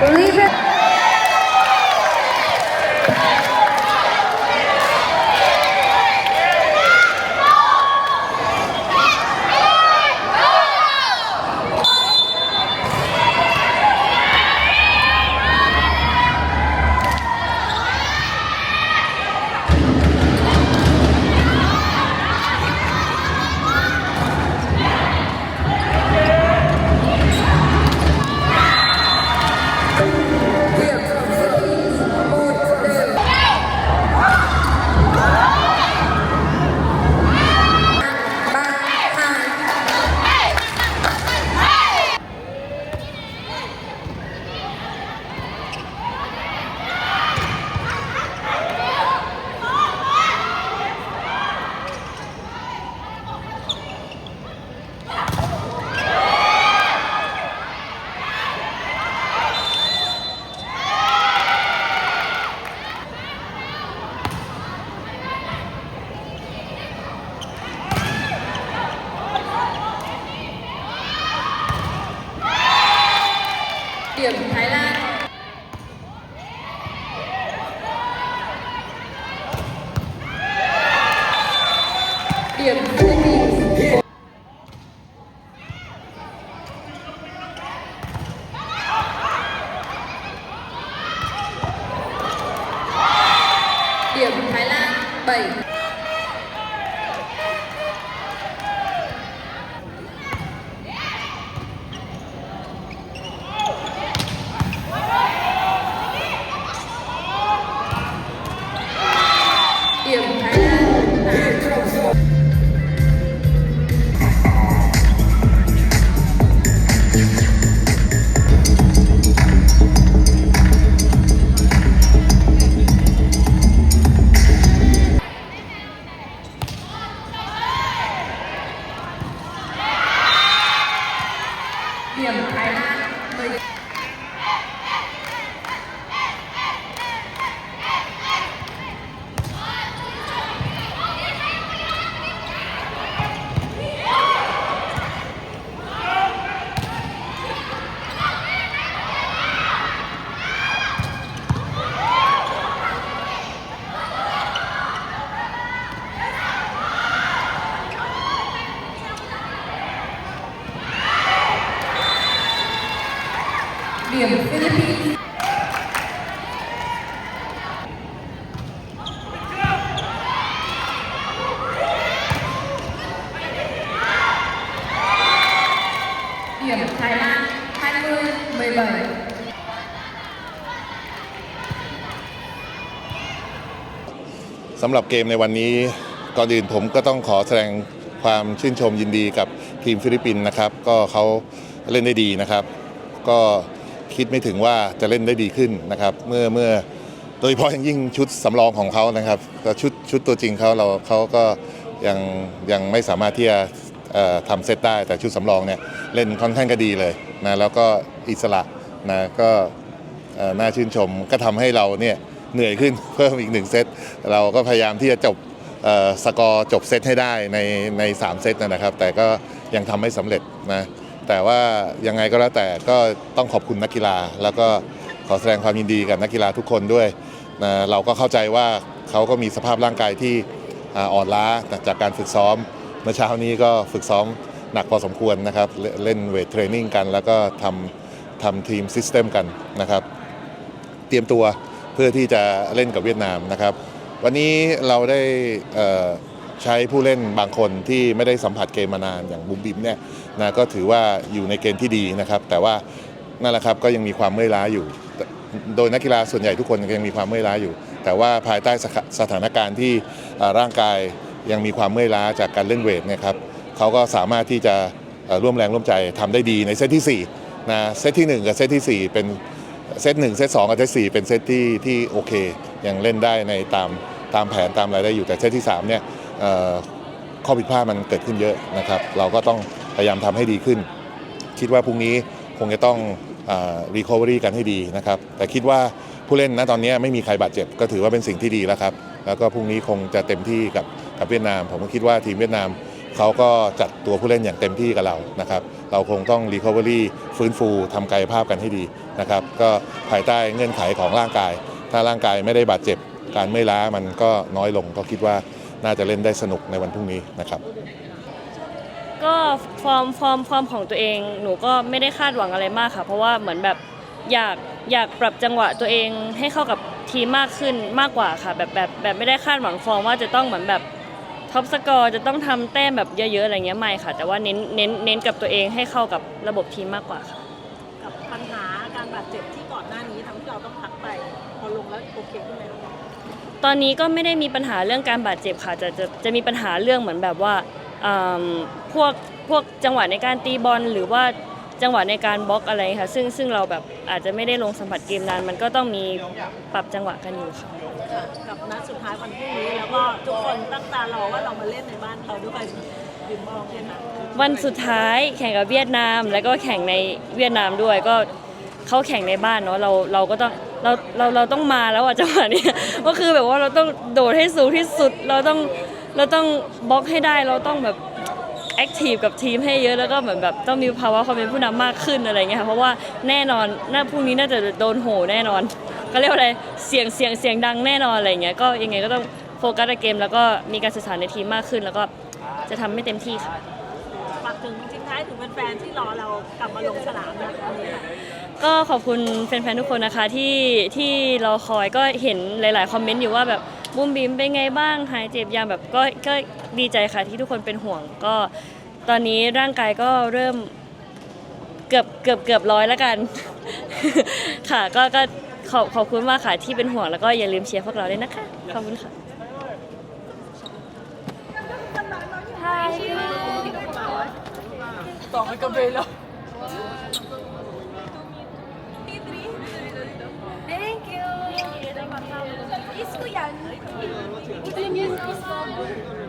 Believe it. điểm Thái Lan. Điểm điểm Thái Lan 7系啦，Thái Lan 10 điểm Philippines điểm Thái Lan 20 17 สำหรับเกมในวันนี้ก่อนอื่นผมก็ต้องขอแสดงความชื่นชมยินดีกับทีมฟิลิปปินส์นะครับ ก็เขาเล่นได้ดีนะครับ ก็ คิดไม่ถึงว่าจะเล่นได้ดีขึ้นนะครับ เมื่อเมื่อโดยเฉพาะอย่างยิ่งชุดสำรองของเขานะครับแต่ชุดชุดตัวจริงเขาเราเขาก็ยังยังไม่สามารถที่จะเอ่อทำเซตได้แต่ชุดสำรองเนี่ยเล่นค่อนข้างก็ดีเลยนะแล้วก็อิสระนะก็เอ่อน่าชื่นชมก็ทำให้เราเนี่ยเหนื่อยขึ้น เพิ่มอีกหนึ่งเซตเราก็พยายามที่จะจบเอ่อสกอร์จบเซตให้ได้ในในสามเซตนะครับ แต่ก็ยังทำไม่สำเร็จนะ แต่ว่ายังไงก็แล้วแต่ก็ต้องขอบคุณนักกีฬา แล้วก็ขอแสดงความยินดีกับนักกีฬาทุกคนด้วยนะเราก็เข้าใจว่าเขาก็มีสภาพร่างกายที่อ่อนล้าจากการฝึกซ้อม เมื่อเช้านี้ก็ฝึกซ้อมหนักพอสมควรนะครับ เล่นเวทเทรนนิ่งกัน แล้วก็ทำทำทีมซิสเต็มกันนะครับ เตรียมตัวเพื่อที่จะเล่นกับเวียดนามนะครับ วันนี้เราได้ใช้ผู้เล่นบางคนที่ไม่ได้สัมผัสเกมมานานอย่างบุมบิมเนี่ย นะก็ถือว่าอยู่ในเกณฑ์ที่ดีนะครับ แต่ว่านั่นแหละครับก็ยังมีความเมื่อยล้าอยู่ โดยนักกีฬาส่วนใหญ่ทุกคนยังมีความเมื่อยล้าอยู่ แต่ว่าภายใต้สถานการณ์ที่ร่างกายยังมีความเมื่อยล้าจากการเล่นเวทเนะครับเขาก็สามารถที่จะร่วมแรงร่วมใจทำได้ดีในเซตที่สี่นะเซตที่หนึ่งกับเซตที่สี่เป็นเซตหนึ่งเซตสองกับเซตสี่เป็นเซตที่ที่โอเค ยังเล่นได้ในตามตามแผนตามอะไรได้อยู่แต่เซตที่3เนี่ยข้อผิดพลาดมันเกิดขึ้นเยอะนะครับ เราก็ต้อง พยายามทำให้ดีขึ้น คิดว่าพรุ่งนี้คงจะต้องรีคอเวอรี่กันให้ดีนะครับ แต่คิดว่าผู้เล่นณตอนนี้ไม่มีใครบาดเจ็บก็ถือว่าเป็นสิ่งที่ดีแล้วครับ แล้วก็พรุ่งนี้คงจะเต็มที่กับกับเวียดนาม ผมก็คิดว่าทีมเวียดนามเขาก็จัดตัวผู้เล่นอย่างเต็มที่กับเรานะครับ เราคงต้องรีคอเวอรี่ฟื้นฟูทำกายภาพกันให้ดีนะครับ ก็ภายใต้เงื่อนไขของร่างกาย ถ้าร่างกายไม่ได้บาดเจ็บ การไม่ล้ามันก็น้อยลง ก็คิดว่าน่าจะเล่นได้สนุกในวันพรุ่งนี้นะครับ ก็ฟอร์มฟอร์มฟอร์มของตัวเองหนูก็ไม่ได้คาดหวังอะไรมากค่ะ เพราะว่าเหมือนแบบอยากอยากปรับจังหวะตัวเองให้เข้ากับทีมมากขึ้นมากกว่าค่ะ แบบแบบแบบไม่ได้คาดหวังฟอร์มว่าจะต้องเหมือนแบบท็อปสกอร์จะต้องทำแต้มแบบเยอะๆอะไรเงี้ยไม่ค่ะ แต่ว่าเน้นเน้นเน้นกับตัวเองให้เข้ากับระบบทีมมากกว่าค่ะ กับปัญหาการบาดเจ็บที่ก่อนหน้านี้ทำให้เราต้องพักไป พอลงแล้วโอเคขึ้นไหมครับตอนนี้ก็ไม่ได้มีปัญหาเรื่องการบาดเจ็บค่ะจะจะจะมีปัญหาเรื่องเหมือนแบบว่าอืม พวกพวกจังหวะในการตีบอลหรือว่าจังหวะในการบล็อกอะไรค่ะซึ่งซึ่งเราแบบอาจจะไม่ได้ลงสัมผัสเกมนาน มันก็ต้องมีปรับจังหวะกันอยู่ค่ะค่ะกับนัดสุดท้ายวันพรุ่งนี้แล้วก็ทุกคนตั้งตารอว่าเรามาเล่นในบ้านเขาด้วยยืนมองเช่นนั้นวันสุดท้ายแข่งกับเวียดนาม แล้วก็แข่งในเวียดนามด้วยก็เขาแข่งในบ้านเนาะเราเราก็ต้องเราเราเราต้องมาแล้วอะจังหวะเนี้ยก็คือแบบว่าเราต้องโดดให้สูงที่สุดเราต้อง เราต้องบล็อกให้ได้เราต้องแบบแอคทีฟกับทีมให้เยอะแล้วก็เหมือนแบบต้องมีภาวะความเป็นผู้นำมากขึ้นอะไรเงี้ยค่ะเพราะว่าแน่นอนน่าพรุ่งนี้น่าจะโดนโหแน่นอน ก็เรียกว่าอะไรเสียงเสียงเสียงดังแน่นอนอะไรเงี้ยก็ยังไงก็ต้องโฟกัสในเกม แล้วก็มีการสื่อสารในทีมมากขึ้น แล้วก็จะทำให้เต็มที่ค่ะ ฝากถึงทิ้งท้ายถึงแฟนๆที่รอเรากลับมาลงสนามนะคะ ก็ขอบคุณแฟนๆทุกคนนะคะที่ที่รอคอยก็เห็นหลาย ๆ คอมเมนต์อยู่ว่าแบบบุ้มบิมเป็นไงบ้างหายเจ็บยังแบบก็ก็ดีใจค่ะที่ทุกคนเป็นห่วง ก็ตอนนี้ร่างกายก็เริ่มเกือบเกือบเกือบร้อยแล้วกัน ค่ะก็ก็ขอบขอบคุณมากค่ะที่เป็นห่วงแล้วก็อย่าลืมเชียร์พวกเราด้วยนะคะขอบคุณค่ะ ต่อไปกับเบลแล้ว yani. Buradayım İstanbul.